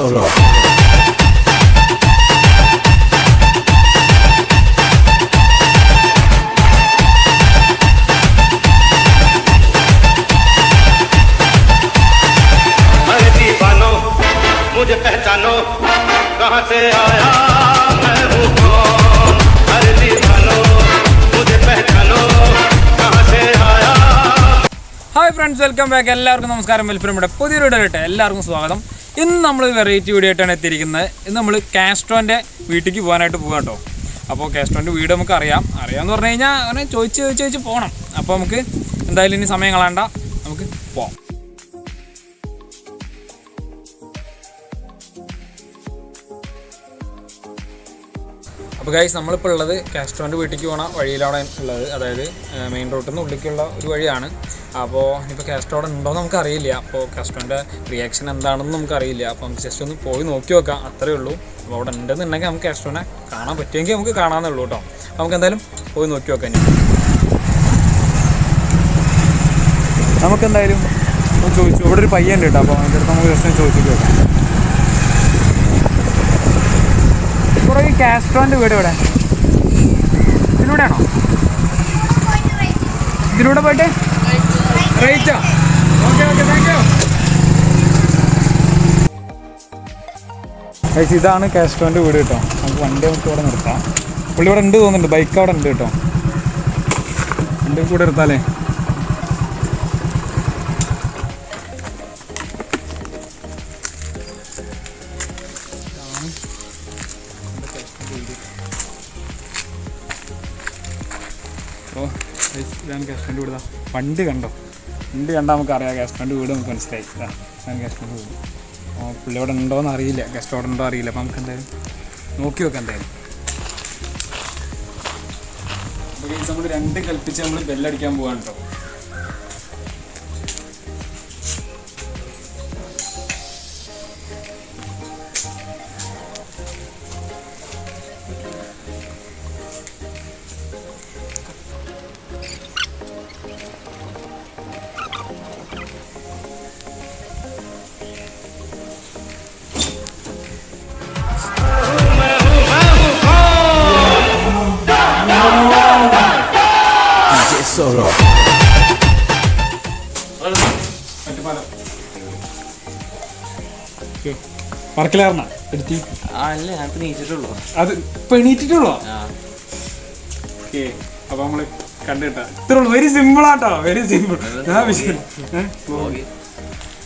solo. अरे दीवानो मुझे पहचानो कहाँ से आया मैं हूँ कौन अरे दीवानो मुझे पहचानो कहाँ से आया ഹായ് ഫ്രണ്ട്സ് വെൽക്കം ബാക്ക് എല്ലാവർക്കും നമസ്കാരം വെൽഫിറമിയുടെ പുതിയൊരു വീഡിയോ ആയിട്ട് എല്ലാവർക്കും സ്വാഗതം ഇന്ന് നമ്മൾ വെറൈറ്റി വീഡിയോ ആയിട്ടാണ് എത്തിയിരിക്കുന്നത്. ഇന്ന് നമ്മൾ കാസ്ട്രോന്റെ വീട്ടിലേക്ക് പോകാനായിട്ട് പോകാം കേട്ടോ അപ്പോൾ കാസ്ട്രോന്റെ വീട് നമുക്ക് അറിയാം അറിയാമെന്ന് പറഞ്ഞു കഴിഞ്ഞാൽ അങ്ങനെ ചോദിച്ച് ചോദിച്ച് ചോദിച്ച് പോകണം അപ്പോൾ നമുക്ക് എന്തായാലും ഇനി സമയം കളയണ്ട. നമുക്ക് പോവാം. അപ്പോൾ ഗൈസ് നമ്മളിപ്പോൾ ഉള്ളത് കാസ്ട്രോന്റെ വീട്ടിലേക്ക് പോകണ വഴിയിലാണ് ഉള്ളത്. അതായത് മെയിൻ റോട്ടിൽ നിന്ന് ഉള്ളിലേക്കുള്ള ഒരു വഴിയാണ്. അപ്പോൾ ഇനിയിപ്പോൾ കാസ്ട്രോ അവിടെ ഉണ്ടോ എന്ന് നമുക്കറിയില്ല അപ്പോൾ കാസ്ട്രോന്റെ റിയാക്ഷൻ എന്താണെന്ന് നമുക്കറിയില്ല അപ്പോൾ നമുക്ക് ജസ്റ്റ് ഒന്ന് പോയി നോക്കി നോക്കാം. അത്രയേ ഉള്ളൂ. അപ്പോൾ അവിടെ ഉണ്ടെന്നുണ്ടെങ്കിൽ നമുക്ക് കാസ്ട്രോനെ കാണാൻ പറ്റുമെങ്കിൽ നമുക്ക് കാണാമെന്നുള്ളൂ കേട്ടോ നമുക്ക് എന്തായാലും പോയി നോക്കി നോക്കാം ഇനി. നമുക്കെന്തായാലും ചോദിച്ചു. ഇവിടെ ഒരു പയ്യൻ ഉണ്ട് കേട്ടോ അപ്പോൾ അതിന്റെ അടുത്ത് നമുക്ക് ജസ്റ്റ് ചോദിച്ചിട്ട് നോക്കാം കുറേ ഈ കാസ്ട്രോന്റെ വീട് ഇവിടെ? ഇതിലൂടെയാണോ? ഇതിലൂടെ പോയിട്ട്? റേറ്റാ okay okay thank you guys ഇതാണ് കാസ്ട്രോന്റെ വീട് കേട്ടോ. നമുക്ക് വണ്ടി നമുക്ക് ഇവിടെ നിർത്താം. പുള്ളി ഇവിടെ ഉണ്ട് തോന്നുന്നുണ്ട്. ബൈക്ക് അവിടെ ഉണ്ട് കേട്ടോ. വണ്ടി കൂടെ എടുത്താലേ ഇതാണ് വിടുക. വണ്ടി കണ്ടോ? ഫണ്ട് കണ്ടാൽ നമുക്ക് അറിയാം കാസ്ട്രോന്റെ വീട് നമുക്ക് മനസ്സിലായി. ഞാൻ ഗസ്റ്റ് കാസ്ട്രോന്റെ വീട്. പുള്ളി അവിടെ ഉണ്ടോ എന്ന് അറിയില്ല. ഗസ്റ്റ് അവിടെ ഉണ്ടോ അറിയില്ല. അപ്പോൾ നമുക്ക് എന്തായാലും നോക്കി വെക്കാം എന്തായാലും. നമ്മൾ രണ്ട് കൽപ്പിച്ച് നമ്മൾ ബെല്ലടിക്കാൻ പോകാൻ കേട്ടോ പറക്കിലാർന്ന? എടുത്തി. അല്ല ഞാൻ നീച്ചിട്ടുള്ളൂ അത് ഇപ്പൊ എണീറ്റിട്ടുള്ളോ? ഓക്കെ അപ്പൊ നമ്മൾ കണ്ടിട്ടാ. ഇത്രേ വെരി സിമ്പിൾ ആട്ടോ. വെരി സിമ്പിൾ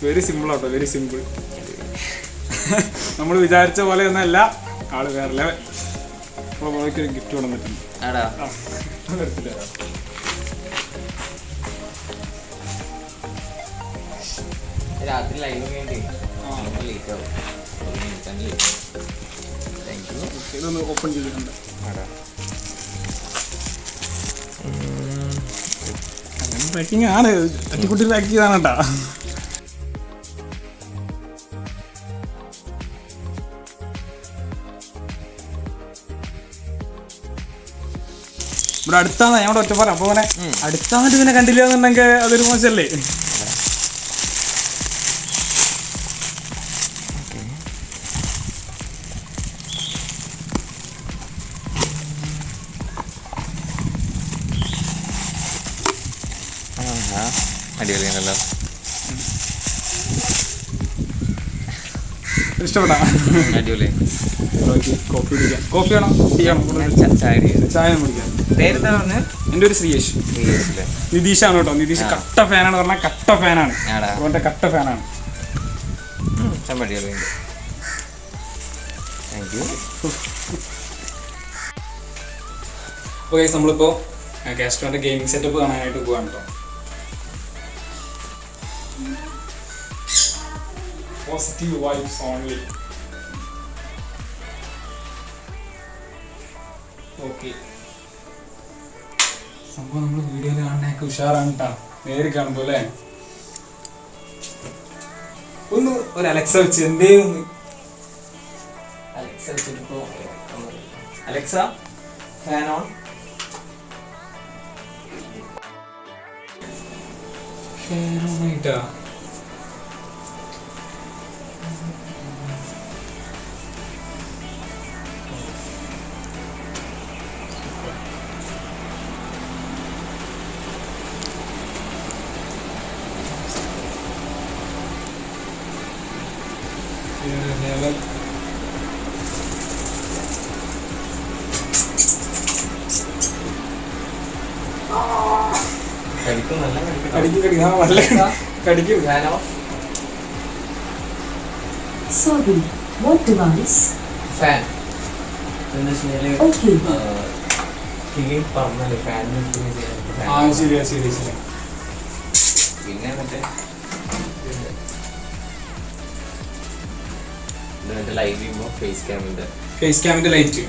വെരി സിമ്പിൾ ആട്ടോ. വെരി സിമ്പിൾ നമ്മൾ വിചാരിച്ച പോലെ ഒന്നല്ല ആൾ വേറെ ലെവൽ അപ്പോൾ ഒരു ഗിഫ്റ്റ് കൊണ്ടുവന്നിട്ടുണ്ട്. ആ, രാത്രി ലൈവ് വേണ്ടി ആ. ലേറ്റ് ആവും. ഇതൊന്ന് ഓപ്പൺ ചെയ്തിട്ടുണ്ട് അങ്ങനെ പാക്കിംഗ് ആണ് തട്ടിക്കുട്ടി പാക്ക് ചെയ്താണ് കേട്ടാ ഇവിടെ അടുത്താണ് ഞാൻ ഇവിടെ ഒറ്റപ്പാലം അപ്പൊ അങ്ങനെ അടുത്താന്നിട്ട് ഇതിനെ കണ്ടില്ല എന്നുണ്ടെങ്കിൽ അതൊരു മോശമല്ലേ? ഇഷ്ടപ്പെട്ടാ അടിപൊളി കോഫി കുടിക്കാം. കോഫി വേണം. ടീ ആണോ ചായ. ചായ കുടിക്കാം. പേരെന്താ പറഞ്ഞത് എന്റെ ഒരു ശ്രീയേഷ്? നിതീഷാണ് കേട്ടോ. നിതീഷ് കട്ട ഫാനാണ് പറഞ്ഞാൽ കട്ട ഫാനാണ് അവന്റെ കട്ട ഫാനാണ് ഓക്കെ നമ്മളിപ്പോൾ കാസ്ട്രോന്റെ ഗെയിമിംഗ് സെറ്റപ്പ് കാണാനായിട്ട് പോവാണ് കേട്ടോ പോസിറ്റീവ് വൈബ്സ് ഓൺലി ഓക്കെ സംഭവം നമ്മൾ വീഡിയോയിൽ കാണാനൊക്കെ ഉഷാറാണ് കേട്ടോ നേരിൽ കാണുമ്പോൾ അല്ലേ? ഒന്ന് ഒരു അലക്സ വെച്ച് എന്തേ ഒന്ന്? അലക്സ വെച്ചിട്ടിപ്പോ അലക്സ ഫാൻ ഓൺ ഫാനായിട്ടാ കടിക്കും നല്ല കടിക്കും കടിക്കും ആ നല്ല കടിക്കും ഫാനോ Sorry, what device? വെച്ചാൽ Okay. കിളി പറഞ്ഞാൽ ഫാനിന് ആ ശരിയാ ശരി ശരി പിന്നെ മറ്റേ മറ്റേ ലൈവ് ചെയ്യുമ്പോൾ ഫേസ് ക്യാമിന്റെ ഫേസ് ക്യാമിന്റെ ലൈറ്റ്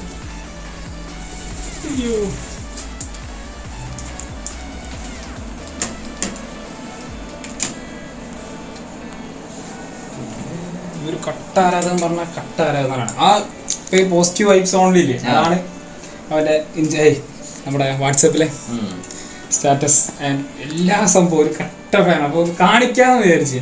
അയ്യോ. ഒരു കട്ട ആരാധകൻ പറഞ്ഞ കട്ട ആരാധകനാണ് ആ പോസിറ്റീവ് വൈബ്സ് ഓൺലി ഇല്ലേ. അതാണ് അവന്റെ ഇഞ്ച- നമ്മുടെ വാട്സപ്പിലെ സ്റ്റാറ്റസ് ആൻഡ് എല്ലാ സംഭവം ഒരു കട്ട ഫാൻ അപ്പോൾ കാണിക്കാന്ന് വിചാരിച്ച്.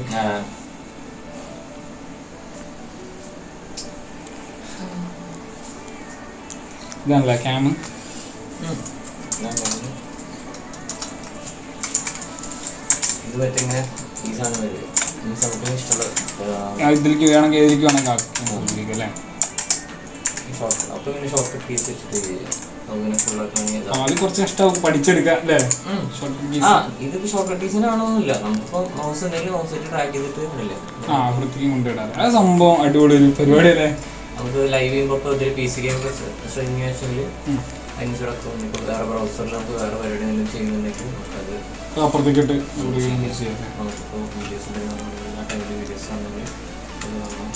ഇഷ്ടമുള്ള ക്യാമ് ഇതിലേക്ക് വേണമെങ്കിൽ ഇതിലേക്ക് വേണമെങ്കിൽ ആക്കാം. അല്ലേ? ആ, അത് കുറച്ച് ഇഷ്ടം പഠിച്ചെടുക്കാം അല്ലേ? ആ. ഇതിപ്പോ ഷോർട്ട് നമുക്കിപ്പോ മൗസ് ഉണ്ടെങ്കിൽ മൗസ് ട്രാക്ക് ചെയ്തിട്ട് ആ വൃത്തിക്ക് കൊണ്ടിടാറ് അത് സംഭവം അടിപൊളി ഒരു പരിപാടി അല്ലേ നമുക്ക് ലൈവ് ചെയ്യുമ്പോൾ ഇപ്പോൾ ഇതിൽ പി സി ഗെയിം സ്ട്രീമിംഗ് വെച്ചെങ്കിൽ ഉം. അതിനൊക്കെ ഇപ്പോൾ വേറെ ബ്രൗസറിൽ നമുക്ക് വേറെ പരിപാടി എന്തെങ്കിലും ചെയ്യുന്നുണ്ടെങ്കിൽ അത് അപ്പുറത്തേക്ക് ഇട്ട് ചെയ്യാം നമുക്കിപ്പോൾ വീഡിയോസ് ആ ടൈമിൽ വീഡിയോസ് ആണെങ്കിൽ അത് നമ്മൾ.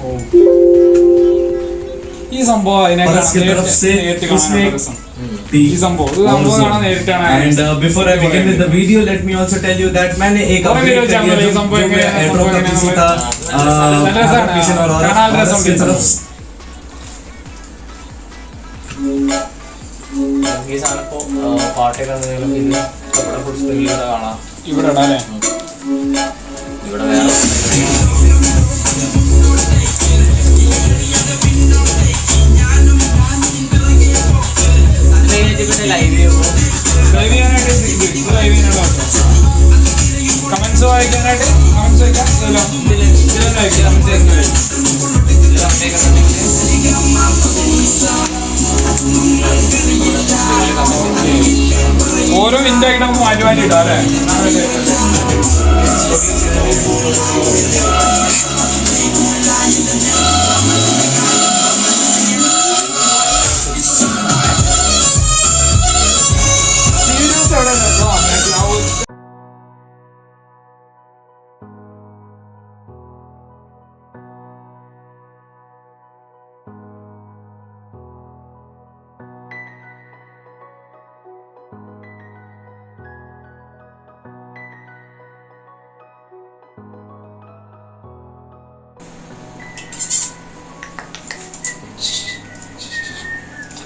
ഓ ഈ സംഭവം അതിനേക്കാൾ Paras की तरफ से നേരിട്ട് കാണാനുള്ള उसमें രസം ഉം. ഈ സംഭവം ഇത് സംഭവം കാണാൻ നേരിട്ടാണ് And uh, before I begin with the video, let me also tell you that मैंने एक और update video कर दिया channel है, जो संभव जो है, मैं airdrop संभव का है, किसी संभव था है। uh, നല്ല രസാണ്. application और और കാണാൻ Paras രസം की तरफ നമുക്ക് ഈ സാധനം ഇപ്പോൾ പാട്ടൊക്കെ എന്തെങ്കിലും ഇത് ഇവിടെ ഫുൾ സ്ക്രീനിലൂടെ കാണാം ഇവിടെ ഇടാം അല്ലേ ഇവിടെ വേറെ പിന്നെ ലൈവ് ചെയ്യുമ്പോൾ ലൈവ് ചെയ്യാനായിട്ട് ഇത് ലൈവ് ചെയ്യാനായിട്ട് കമന്റ്സ് വായിക്കാനായിട്ട് കമന്റ്സ് വായിക്കാം. ഇതിലോ ഇതിലൊന്നും വായിക്കാം. കമന്റ്സ് വായിക്കാം. ഓരോ മിനിറ്റ് ആയിട്ട് നമുക്ക് മാറ്റി അല്ലേ എന്നാണ് ഇത്.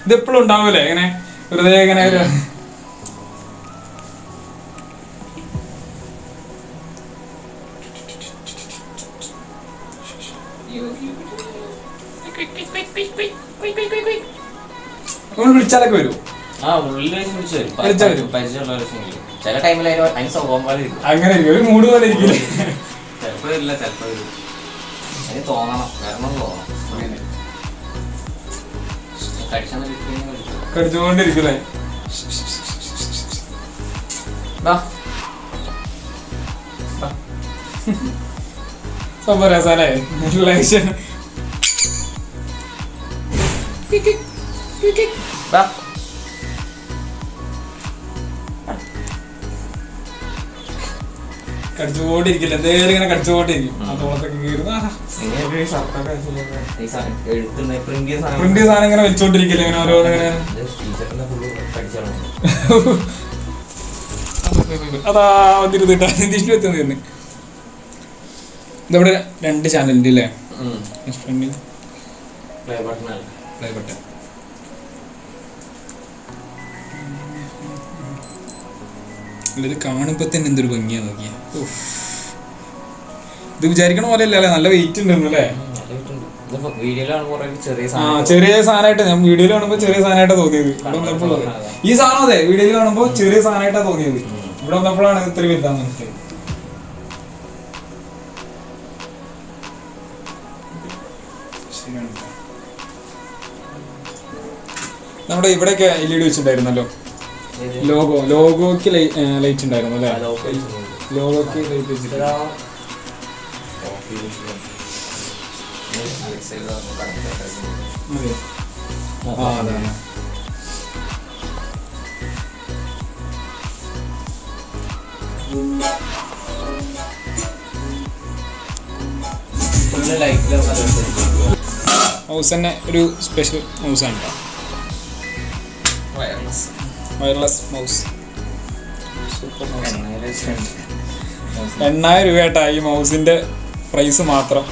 ഇതെപ്പോഴും ഉണ്ടാവൂലേ? ഇങ്ങനെ വെറുതെ ഇങ്ങനെ ഒരു നമ്മൾ വിളിച്ചാലൊക്കെ വരും. ആ ഉള്ളിൽ വരും. ചില ടൈമിൽ അതിന് അതിന് സ്വഭാവം പോലെ അങ്ങനെ ഒരു മൂഡ് പോലെ ഇരിക്കില്ലേ? ചിലപ്പോ വരും അതിന് തോന്നണം. കാരണം തോന്നണം. സംഭവം രസാലേ കടിച്ചുകൊണ്ടിരിക്കില്ല എന്തേലും ഇങ്ങനെ കടിച്ചുകൊണ്ടിരിക്കും ആ തോളത്തൊക്കെ കീറുന്ന പ്രിന്റ് സാധനം ഇങ്ങനെ വെച്ചോണ്ടിരിക്കില്ല ഇങ്ങനെ ഓരോന്ന് ഇങ്ങനെ ടീച്ചറിന്റെ ഫുള്ള് കടിച്ചാണ് അതാ വന്നിരുന്നിട്ടാ നിതീഷിന് നിന്ന് ഇതവിടെ രണ്ട് ചാനലുണ്ട് അല്ലേ പ്ലേ ബട്ടൺ പ്ലേ ബട്ടൺ ഇത് കാണുമ്പോ തന്നെ എന്തൊരു ഭംഗിയാ നോക്കിയ. ഇത് വിചാരിക്കണ പോലെ അല്ലേ? നല്ല വെയിറ്റ് ഉണ്ടെന്ന് അല്ലേ? ചെറിയ സാധനമായിട്ട് ഞാൻ വീഡിയോയിൽ കാണുമ്പോൾ ചെറിയ സാധനമായിട്ടാ തോന്നിയത്. ഇവിടെ വന്നപ്പോൾ ഈ സാധനം അതെ വീഡിയോയിൽ കാണുമ്പോൾ ചെറിയ സാധനമായിട്ടാ തോന്നിയത്. ഇവിടെ വന്നപ്പോഴാണ് ഇത്ര വലുതാന്ന് മനസ്സിലായത്. നമ്മുടെ ഇവിടെയൊക്കെ എൽ ഇ ഡി വെച്ചിട്ടുണ്ടായിരുന്നല്ലോ. ലോഗോ ലോഗോക്ക് ലൈറ്റ് ഉണ്ടായിരുന്നു അല്ലേ? ലോഗോക്ക് ലൈറ്റ് വെച്ചിട്ട് മൗസ് തന്നെ ഒരു സ്പെഷ്യൽ മൗസ് ആണ് കേട്ടോ വയർലെസ് മൗസ് സൂപ്പർ മൗസ് എണ്ണായിരം രൂപ. കേട്ടാ ഈ മൗസിന്റെ പ്രൈസ് മാത്രം.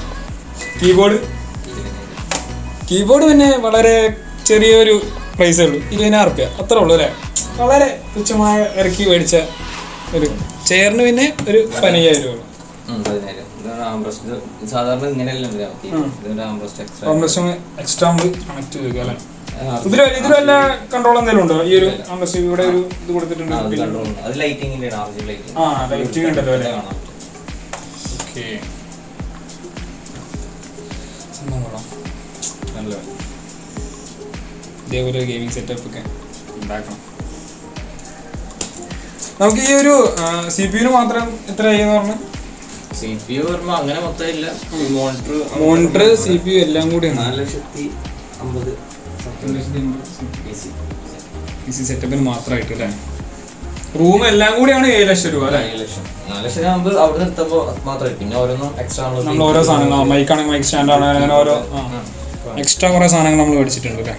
കീബോർഡ് കീബോർഡ് പിന്നെ വളരെ ചെറിയൊരു പ്രൈസേ ഉള്ളൂ. ഇരുപതിനായിരം റുപ്യ. അത്രേ ഉള്ളൂ അല്ലേ? വളരെ തുച്ഛമായ ഇറക്കി മേടിച്ച ഒരു ചെയറിന് പിന്നെ ഒരു പതിനയ്യായിരം രൂപ. സാധാരണ ഇങ്ങനെയല്ല എക്സ്ട്രാ കണക്ട് ചെയ്യുക അല്ലേ? ഇതിൽ ഇതിൽ വല്ല കൺട്രോൾ എന്തെങ്കിലും ഉണ്ടോ? ഈ ഒരു ഇവിടെ ഒരു ഇത് കൊടുത്തിട്ടുണ്ട്. ആ ലൈറ്റിംഗ് ഉണ്ടല്ലോ അല്ലേ? ഓക്കെ നല്ല ഇതേപോലെ ഗെയിമിംഗ് സെറ്റപ്പ് ഒക്കെ ഉണ്ടാക്കണം. നമുക്ക് ഈ ഒരു സി പി യുന് മാത്രം എത്ര എന്ന് പറഞ്ഞു? സി പി യു പറയുമ്പോ അങ്ങനെ മൊത്തം ഇല്ല. Monitor monitor C P U എല്ലാം കൂടി നാല് ലക്ഷത്തി അമ്പത് സെറ്റപ്പിന് മാത്രമായിട്ട് അല്ലേ? റൂം എല്ലാം കൂടിയാണ് ഏഴ് ലക്ഷം രൂപ അല്ലേ? ഏഴ് ലക്ഷം. നാല് ലക്ഷം ആകുമ്പോൾ അവിടെ നിർത്തുമ്പോൾ മാത്രമായിട്ട് പിന്നെ ഓരോന്നും എക്സ്ട്രാ നമ്മൾ ഓരോ സാധനങ്ങൾ മൈക്കാണെങ്കിൽ മൈക്ക് സ്റ്റാൻഡ് ആണ് അങ്ങനെ ഓരോ എക്സ്ട്രാ കുറേ സാധനങ്ങൾ നമ്മൾ മേടിച്ചിട്ടുണ്ട് അല്ലേ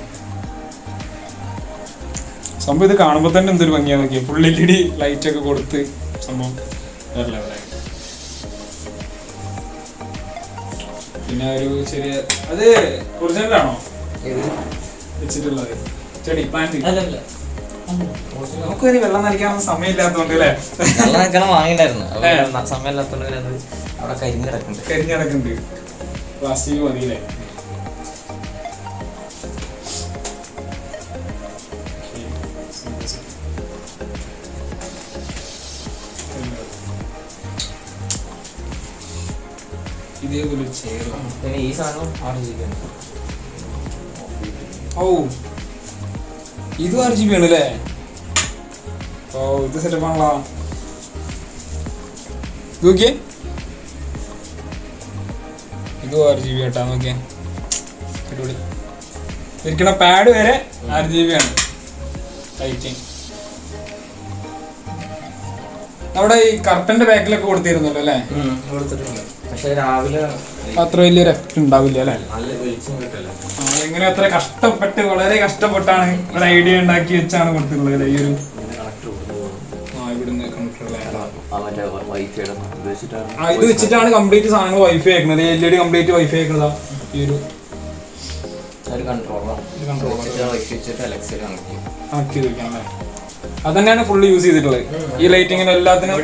സംഭവം ഇത് കാണുമ്പോൾ തന്നെ എന്തൊരു ഭംഗിയാ നോക്കിയത് full L E D light ഒക്കെ കൊടുത്ത് സംഭവം വേറെ ആയി. പിന്നെ ഒരു ചെറിയ അത് ഒറിജിനലാണോ വെച്ചിട്ടുള്ളത്. ചെടി പ്ലാന്റ് നമുക്ക് ഇനി വെള്ളം നനയ്ക്കാനൊന്നും സമയമില്ലാത്തതുകൊണ്ട് അല്ലേ? വെള്ളം നിൽക്കണം വാങ്ങിണ്ടായിരുന്നു. സമയമില്ലാത്തതുകൊണ്ട് അവിടെ കരിഞ്ഞ് കിടക്കുന്നുണ്ട്. കരിഞ്ഞടക്കുന്നുണ്ട് പ്ലാസ്റ്റിക് മതിയില്ലേ? ഇതേപോലെ ഒരു ചെയർ പിന്നെ ഈ സാധനം ആറ് ജി ബി ഓ ഇതും ആറ് ജി ബി ആണ് അല്ലേ ഓ ഇത് സെറ്റപ്പ് ആണല്ലോ. നോക്കിയേ. ഇതും ആറ് ജി ബി കേട്ടാ നോക്കിയേ. അടിപൊളി. ഇരിക്കണ പാഡ് വരെ ആറ് ജി ബി ആണ്. ലൈറ്റിങ് നമ്മുടെ ഈ കർട്ടന്റെ ബാക്കിലൊക്കെ കൊടുത്തിരുന്നല്ലോ അല്ലേ? കൊടുത്തിട്ടുണ്ട്. പക്ഷെ രാവിലെ അത്ര വലിയൊരു എഫക്ട് ഉണ്ടാവില്ല അല്ലേ? നല്ല വെളിച്ചം കിട്ടില്ല? എങ്ങനെ അത്ര കഷ്ടപ്പെട്ട് വളരെ കഷ്ടപ്പെട്ടാണ് ഒരു ഐഡിയ ഉണ്ടാക്കി വെച്ചാണ് കൊടുത്തിട്ടുള്ളത് അല്ലേ ഈ ഒരു ഇത് വെച്ചിട്ടാണ് കംപ്ലീറ്റ് സാധനങ്ങൾ വൈഫൈ ആക്കുന്നത് L E D complete wifi ആക്കുന്നതാ ഈ ഒരു കൺട്രോളർ അലക്സയിൽ കണക്ട് ചെയ്യും. കണക്ട് ചെയ്ത് വെക്കാം അല്ലേ? അത് തന്നെയാണ് ഫുള്ള് യൂസ് ചെയ്തിട്ടുള്ളത്. ഈ ലൈറ്റിങ്ങിന് എല്ലാത്തിനും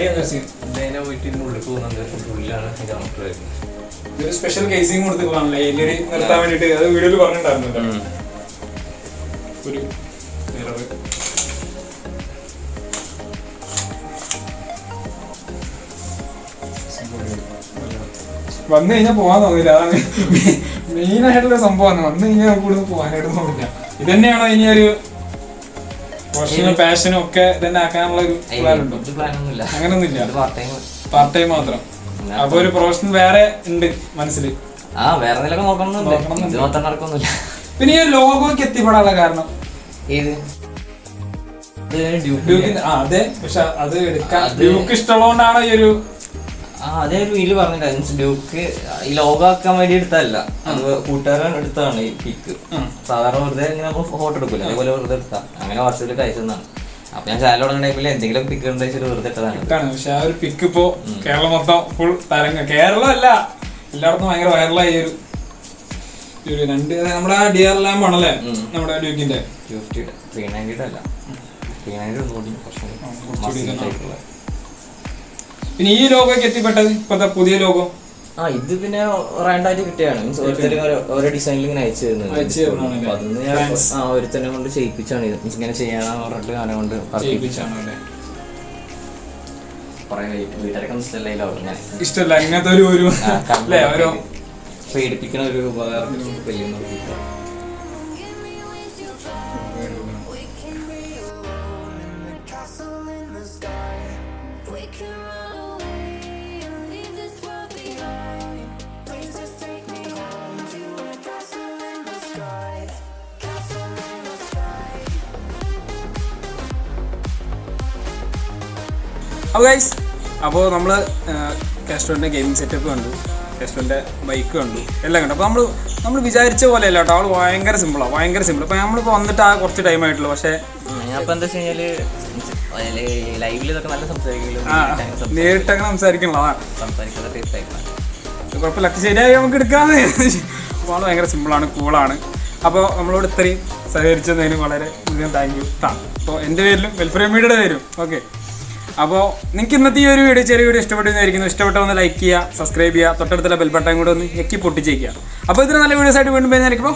ഇതൊരു സ്പെഷ്യൽ കേസിങ് കൊടുത്തിട്ടുള്ളതാണല്ലേ? നിർത്താൻ വേണ്ടിട്ട് അത് വീഡിയോയിൽ പറഞ്ഞിട്ടുണ്ടായിരുന്നല്ലോ. ഒരു. വന്നു കഴിഞ്ഞാൽ പോകാൻ തോന്നില്ല. അതാണ് മെയിൻ ആയിട്ടുള്ള സംഭവമാണ്. വന്നു കഴിഞ്ഞാൽ നമുക്ക് ഇവിടുന്ന് പോകാനായിട്ട് തോന്നില്ല. ഇത് തന്നെയാണോ ഇനി ഒരു പ്രൊഫഷണൽ പാഷനും ഒക്കെ തന്നെ ആക്കാനുള്ള ഒരു പ്ലാൻ ഉണ്ടോ ഇത് പ്ലാനൊന്നുമില്ല. അങ്ങനൊന്നുമില്ല. പാർട്ട് ടൈം പാർട്ട് ടൈം മാത്രം അപ്പൊ ഒരു പ്രൊഫഷൻ വേറെ ഉണ്ട് മനസ്സിൽ ആ വേറെ എന്തെങ്കിലും നോക്കണമെന്നുണ്ട്. ഇത് മാത്രം നടക്കൊന്നുമില്ല. പിന്നെ ഈ ലോഗോക്ക് എത്തിപ്പെടാനുള്ള കാരണം? ഏത്? ഇത് ഡ്യൂട്ടി ഡ്യൂക്കിന്റെ അതെ. പക്ഷെ അത് എടുക്കാൻ ഡ്യൂക്ക് ഇഷ്ടമുള്ളതുകൊണ്ടാണ് ഈ ഒരു ആ അതേ ഒരു വീൽ പറഞ്ഞിട്ടുണ്ടായിരുന്നു ഡ്യൂക്ക് ഈ ലോഗാക്കാൻ വേണ്ടി എടുത്തതല്ല. അത് കൂട്ടുകാരൻ എടുത്താണ് ഈ പിക്ക് സാധാരണ വെറുതെ ഇങ്ങനെ നമ്മൾ ഫോട്ടോ എടുക്കില്ല അതേപോലെ വെറുതെ എടുത്താ. അങ്ങനെ വാട്സപ്പിൽ അയച്ചതാണ് അപ്പൊ ഞാൻ ചാനൽ തുടങ്ങുന്ന ടൈമിൽ എന്തെങ്കിലും പിക്ക് ഉണ്ടായിട്ട് വെറുതെ ഇട്ടതാണ് പക്ഷെ ആ ഒരു പിക്ക് ഇപ്പോ കേരളം മൊത്തം ഫുൾ തരംഗ കേരളം അല്ല എല്ലായിടത്തും ഭയങ്കര വൈറലായി ഒരു ഒരു രണ്ട് നമ്മുടെ ആ ഡി ആർ ലാമ്പ് ആണല്ലേ? നമ്മുടെ ഡ്യൂക്കിന്റെ. ത്രീ നയന്റിയുടെ അല്ല. ത്രീ നയന്റി ഒന്നുകൂടി കുറച്ചും കുറച്ചുകൂടി. പിന്നെ ഈ ലോഗോക്ക് എത്തിപ്പെട്ടത് ഇപ്പത്തെ പുതിയ ലോകം? ആ ഇത് പിന്നെ റാൻഡായിട്ട് കിട്ടിയാണ് മീൻസ് ഓരോരുത്തരും ഓരോ- ഡിസൈനിൽ ഇങ്ങനെ അയച്ചു തരുന്നത്. അപ്പൊ അതൊന്ന് ഞാൻ ആ ഒരുത്തനെ കൊണ്ട് ചെയ്യിപ്പിച്ചാണ് ഇത്. മീൻസ് ഇങ്ങനെ ചെയ്യാനാന്ന് പറഞ്ഞിട്ട് അവനെ കൊണ്ട് ഇഷ്ടമല്ലോ ഇഷ്ടമല്ല. ഇങ്ങനത്തെ ഒരു ഒരു പേടിപ്പിക്കണ ഒരു ഉപകാരം വലിയ നോക്കിയിട്ട് അപ്പോൾ ഗൈസ് അപ്പോൾ നമ്മൾ കാസ്ട്രോന്റെ ഗെയിമിംഗ് സെറ്റപ്പ് കണ്ടു കാസ്ട്രോന്റെ ബൈക്ക് കണ്ടു എല്ലാം കണ്ടു. അപ്പോൾ നമ്മൾ നമ്മൾ വിചാരിച്ച പോലെ അല്ല കേട്ടോ. അവൾ ഭയങ്കര സിമ്പിളാണ് ഭയങ്കര സിമ്പിൾ അപ്പോൾ നമ്മളിപ്പോൾ വന്നിട്ട് ആ കുറച്ച് ടൈം ആയിട്ടുള്ളൂ. പക്ഷേ ഇപ്പൊ എന്താ വെച്ച് കഴിഞ്ഞാൽ ലൈവിൽ ഇതൊക്കെ നല്ല സംസാരിക്കലും ആ നേരിട്ടങ്ങനെ സംസാരിക്കണതാണ് സംസാരിക്കുന്ന ടൈപ്പ് ആയിട്ടാണ് കുഴപ്പമില്ല. ശരിയായി നമുക്ക് എടുക്കാന്ന്. അപ്പോൾ അവൾ ഭയങ്കര സിമ്പിളാണ് കൂളാണ് അപ്പോൾ നമ്മളോട് ഇത്രയും സഹകരിച്ചതിന് വളരെ അധികം താങ്ക് യു താ അപ്പോൾ എന്റെ പേരിലും വെൽഫെയർ മീഡിയയുടെ പേരും. ഓക്കെ അപ്പോൾ നിങ്ങൾക്ക് ഇന്നത്തെ ഈ ഒരു വീഡിയോ ചെറിയ വീഡിയോ ഇഷ്ടപ്പെട്ടെന്നായിരിക്കുന്നു ഇഷ്ടപ്പെട്ട ഒന്ന് ലൈക്ക് ചെയ്യുക സബ്സ്ക്രൈബ് ചെയ്യുക തൊട്ടടുത്തുള്ള ബെൽ ബട്ടൺ കൂടെ ഒന്ന് ഞെക്കി പൊട്ടിച്ചേക്കുക. അപ്പോൾ ഇതിന് നല്ല വീഡിയോസ് ആയിട്ട് വീണ്ടും വരുന്നതായിരിക്കും.